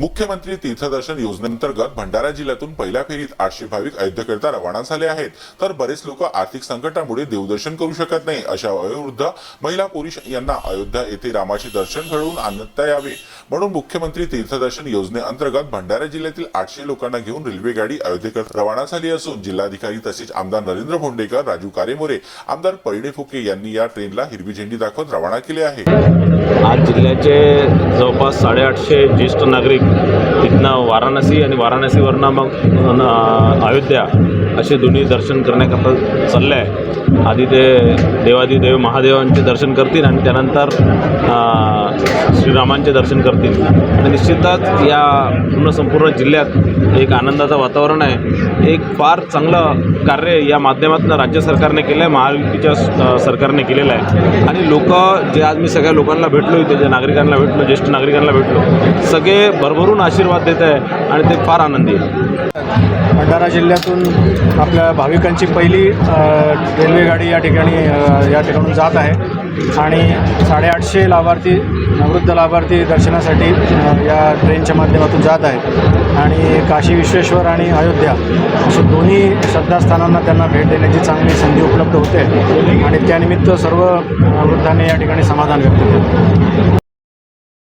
मुख्यमंत्री तीर्थदर्शन योजनेअंतर्गत भंडारा जिल्ह्यातून पहिल्या फेरीत आठशे भाविक अयोध्येकरिता रवाना झाले आहेत. तर बरेच लोक आर्थिक संकटामुळे देवदर्शन करू शकत नाही अशा वयोवृद्ध महिला पुरुष यांना अयोध्या येथे रामाचे दर्शन घडवून आणता यावे. म्हणून मुख्यमंत्री तीर्थदर्शन योजनेअंतर्गत भंडारा जिल्ह्यातील आठशे लोकांना घेऊन रेल्वे गाडी अयोध्येकडे रवाना झाली असून जिल्हाधिकारी तसेच आमदार नरेंद्र भोंडेकर राजू कारेमोरे आमदार परिणे फुके यांनी या ट्रेनला हिरवी झेंडी दाखवत रवाना केले आहे. आज जिल्ह्याचे जवळपास साडेआठशे ज्येष्ठ नागरिक इथनं वाराणसी आणि वाराणसीवरनं मग अयोध्या असे दोन्ही दर्शन करण्याकरता चालले आहे. आधी ते देवादिदेव महादेवांचे दर्शन करतील आणि त्यानंतर श्रीरामांचे दर्शन करतील. आणि निश्चितच या पूर्ण संपूर्ण जिल्ह्यात एक आनंदाचं वातावरण आहे. एक फार चांगलं कार्य या माध्यमातून राज्य सरकारने केलं आहे महायुतीच्या सरकारने केलेलं आहे. आणि लोक जे आज मी सगळ्या लोकांना भेटलो इथे जे नागरिकांना भेटलो ज्येष्ठ नागरिकांना भेटलो सगळे भरभरून आशीर्वाद देत आहे आणि ते फार आनंदी आहे. भंडारा जिल्ह्यातून आपल्या भाविकांची पहिली रेल्वेगाडी या ठिकाणी या ठिकाणून जात आहे. आणि साडेआठशे लाभार्थी वृद्ध लाभार्थी दर्शनासाठी या ट्रेनच्या माध्यमातून जात आहेत. आणि काशी विश्वेश्वर आणि अयोध्या अशा दोन्ही श्रद्धास्थानांना त्यांना भेट देण्याची चांगली संधी उपलब्ध होते. आणि त्यानिमित्त सर्व वृद्धांनी या ठिकाणी समाधान व्यक्त केलं.